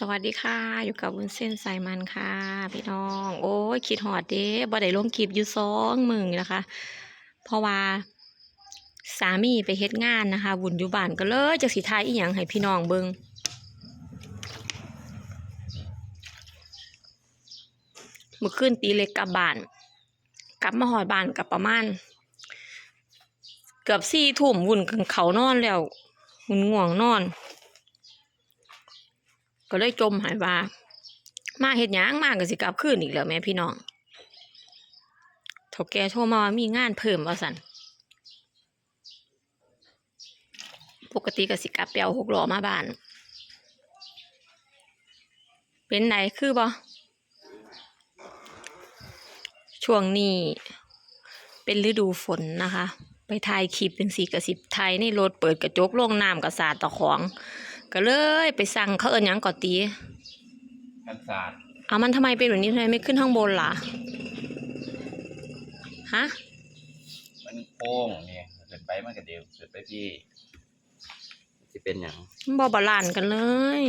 สวัสดีค่ะ อยู่กับวุ้นเส้นสายมันค่ะ พี่น้อง โอ้ยคิดหอดเด้บ่ได้ลงคลิปอยู่สองมึงนะคะ เพราะว่าสามีไปเฮ็ดงานนะคะวุ่นอยู่บ้านก็เลยจักสิทายอีหยังให้พี่น้องเบิงเมื่อคืนตีเล็กกลับบ้าน กลับมาหอดบ้านกับประมาณ เกือบสี่ทุ่มวุ่นเขานอนแล้ววุ่นง่วงนอน ก็เลยจมหายว่า มาเฮ็ดหยังมาก็สิกลับคืนอีกแล้วแม่พี่น้องเฒ่าแกโทรมาว่ามีงานเพิ่มว่าซั่นปกติก็สิกลับไปเอาหกล้อมาบ้าน เป็นไดคือบ่ช่วงนี้เป็นฤดูฝนนะคะ ไปถ่ายคลิปเป็นสีกระสิบไทยในรถเปิดกระจกลงน้ำกระสาดตะของ ก็เลยไปสั่งเขาเอินหยังก่อตีกันศาสตร์เอามันทำไมเป็นแบบนี้ทำไมไม่ขึ้นข้างบนล่ะฮะมันโค้งเนี่ยเกิดไปมันก็เดียวเกิดไปพี่จะเป็นอย่างมันบอบาลานซ์กันเลย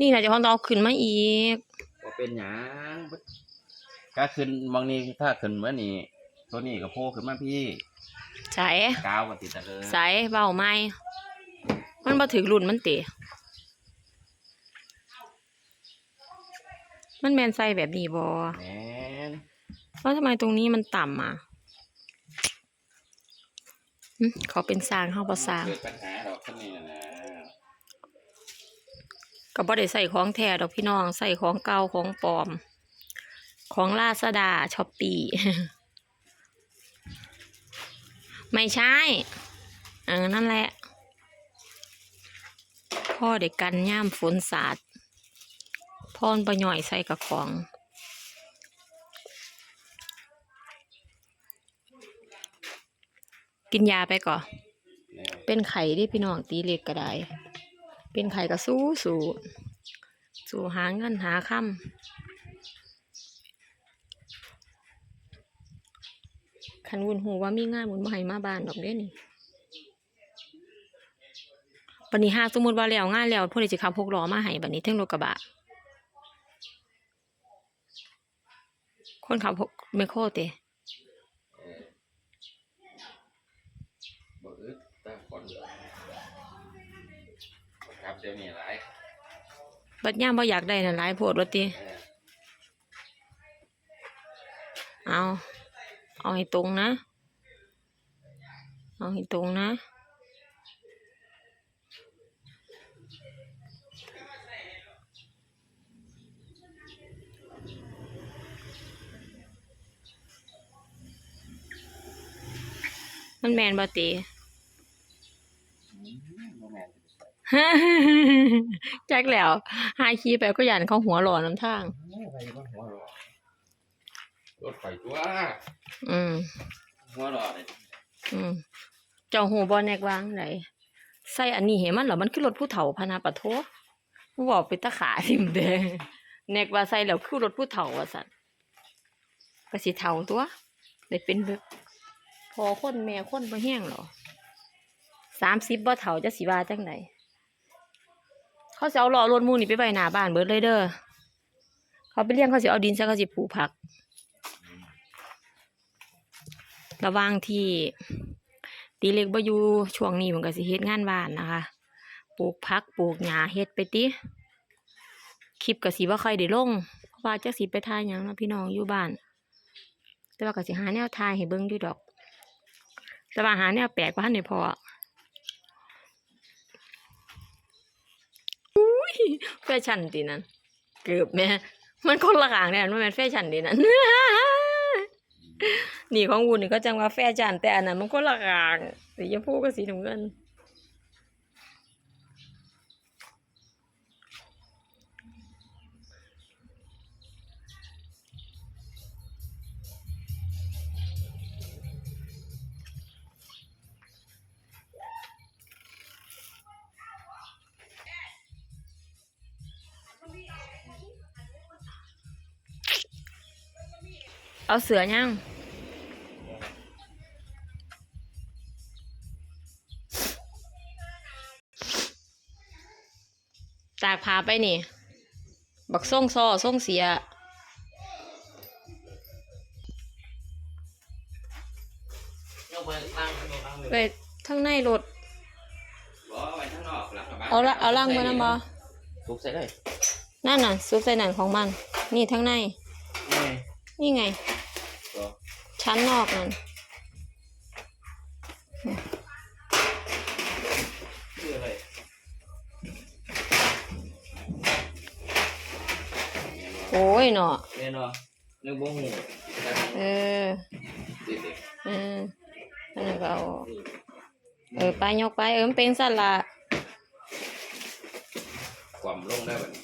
นี่นะเจะพองต้องเอาขึ้นมาอีกว่าเป็นอย่างก็ขึ้นมองนี้ถ้าขึ้นเมื่อนี้ตัวนี้ก็โผล่ขึ้นมาพี่ใส่กาวก็ติดตะเลยใส่เบาไหม มันมาถึงรุ่นมันเตะมันแมนใส่แบบนี้บอแหมนแล้วทำไมตรงนี้มันต่ำอะหึเขาเป็นสร้างเขาบ่สร้างเกิดปัญหาดอกขึ้นนี่นะก็บ่ได้ใส่ของแท้ดอกพี่น้องใส่ของเก่าของปลอม ของลาซาดาช้อปปี้ไม่ใช่เออนั่นแหละ พ่อเด็กกันย่ามฝนสาดพ่อนประย่อยใส่กับของกินยาไปก่อน เป็นไข่ที่พี่น้องตีเล็กก็ได้ เป็นไข่ก็สู้สู้สู้หาเงินหาค่ำคันวุ่นหูว่ามีงานวุนบ่ให้มาบ้านดอกเด้นี่ บันนี้หากสมมุติว่าแล้วงานแล้วพวกนี้สิขับพกล้อมาให้บัดนี้เทั้งรถกระบะคนขับพกไมโครเตะบ่อึดตาคนครับเดี๋ยวนี้หลายบัดย่ามบ่อยากได้น่ะหลายโพดว่าติเออเอา เอาให้ตรงนะ เอาให้ตรงนะ มันแมนบาตีอืมบ่แม่นแจ็คแล้วหายคีย์ไปก็ยันเขาหัวหล่อน้ำทางโอ้ยไปบ่หัวหรอรถไฟตัวอืมหัวหรอเลยอืมเจ้าหูบอแนกวางไหนใส่อันนี้เห็นมันเหรอมันคือรถผู้เฒ่าพะนาปะโทมันบอกไปตะขาทิมเดงแนกว่าใส่แล้วคือรถผู้เฒ่าว่าสันก็สิเฒ่าตัวได้เป็นแบบพ อคนแม่คนบ่แห้งหรอสามสิบบ่เฒ่าจะสิว่าจังไดเขาสิเอาหล้อรถหมูนี่ไปไว้หน้าบ้านเบิดเลยเด้อเขาไปเลี้ยงเขาสิเอาดินใส่เขาสิปลูกผัก ระว่างที่ตีเล็กบ่อยู่ช่วงนี้มันก็สิเฮ็ดงานบ้านนะคะ ปลูกผักปลูกหญ้าเฮ็ดไปติคลิปก็สิบ่ค่อยได้ลงเพราะว่าจักสิไปถ่ายหยังเนาะพี่น้องอยู่บ้าน แต่ว่าก็สิหาแนวถ่ายให้เบิ่งอยู่ดอก แต่ว่าหาแนวแปลกบ่ทันได้พออุ้ยแฟชั่นตินั่นเกือบแม่มันคนละข้างแน่มันแม่นแฟชั่นตินั่นนี่ของวุ้นนี่ก็จังว่าแฟชั่นแต่อันนั้นมันคนละอย่างสีชมพูกับสีน้ำเงิน เอาเสือยังตากากผ้าไปนี่ บักส่งซอส่งเสียยกไปล่างยกล่างไปทั้งในรถบ่ไว้ข้างนอกหลังกระบะเอาละเอาล่างมานะบอทุกใส่เลยนั่นน่ะซุปใส่หนังของมัน นี่ทั้งใน นี่นี่ไงก็ ชั้นนอกนั่นคืออะไรโอ้ยเนาะแน่นอนนึกบ่หูเออเด็กเอออันนั้นก็เอาออกเออไปยกไปเออมันเป็นสั่นละๆความลงได้บัดนี้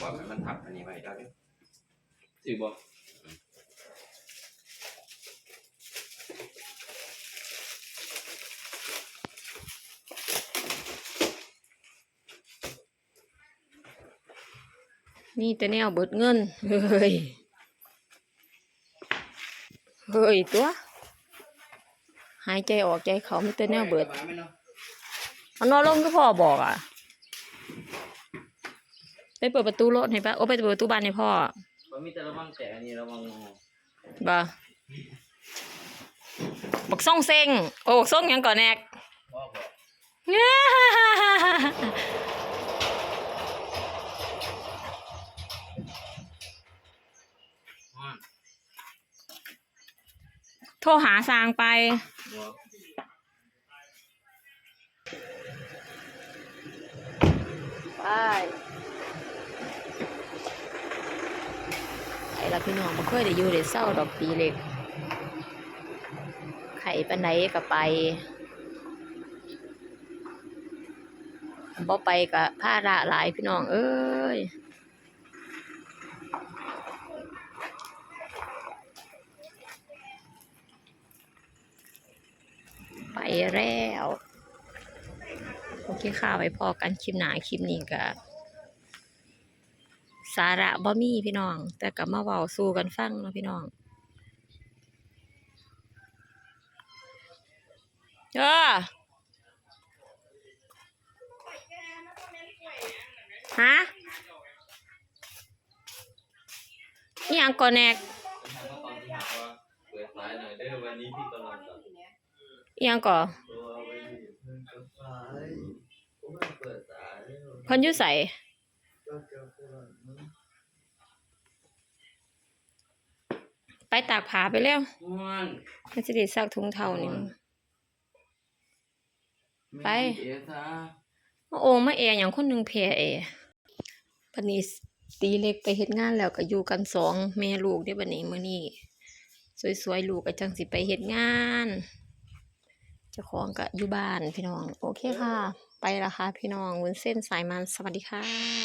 ความให้มันทับอันนี้ไว้ได้เด้อถือบ่ นี่แต่แนวเบิดเงิน เฮ้ย เฮ้ยตัว หายใจออกใจเขาไม่แต่แนวเบิดกระบะไหมเนาะมันนอนลงก็พ่อบอกอะ ไปเปิดประตูรถให้ป้าโอ้ไปเปิดประตูบ้านให้พ่อบ่มีแต่ระวังแต่อันนี้ระวังงอบ่บักซ่องเซ็งโอ้บักซ่องหยังก่อนแนกพ่อบ ทรหาสางไป ไปไอ้ละพี่น้องบ่เคยได้อยู่ได้เศร้าดอกตีเล็ก ไข่ปานไหนก็ไปบ่ไปก็ภาระหลายพี่น้อง เอ้ย แล้ว โอเคค่ะไว้พอกันคลิปหนาคลิปนี้ก็สาระบ่มีพี่น้อง แต่ก็มาเว้าสู่กันฟังนะพี่น้องเออฮะนี่ยังก่อนแนกเปิดสายหน่อยเด้อวันนี้พี่กำลังจะ ยังก่อตัวไว้นี่เพิ่งจะสายผมไม่เปิดสายเพิ่นอยู่ใสก็จะเปิดมันไปตากผ้าไปแล้วม่วนมันสิได้ซักถุงเท้านี่ไปเอซ่ามาโอ่งมาแออย่างคนหนึ่งแพ้แอบันนี้ตีเล็กไปเฮ็ดงานแล้วก็อยู่กันสองแม่ลูกเด้อบัดนี้มื้อนี้สวยๆลูกก็จังสิไปเฮ็ดงานเจ้าของก็อยู่บ้านพี่น้อง โอเคค่ะ ไปละค่ะพี่น้องวุ้นเส้นสายมันสวัสดีค่ะ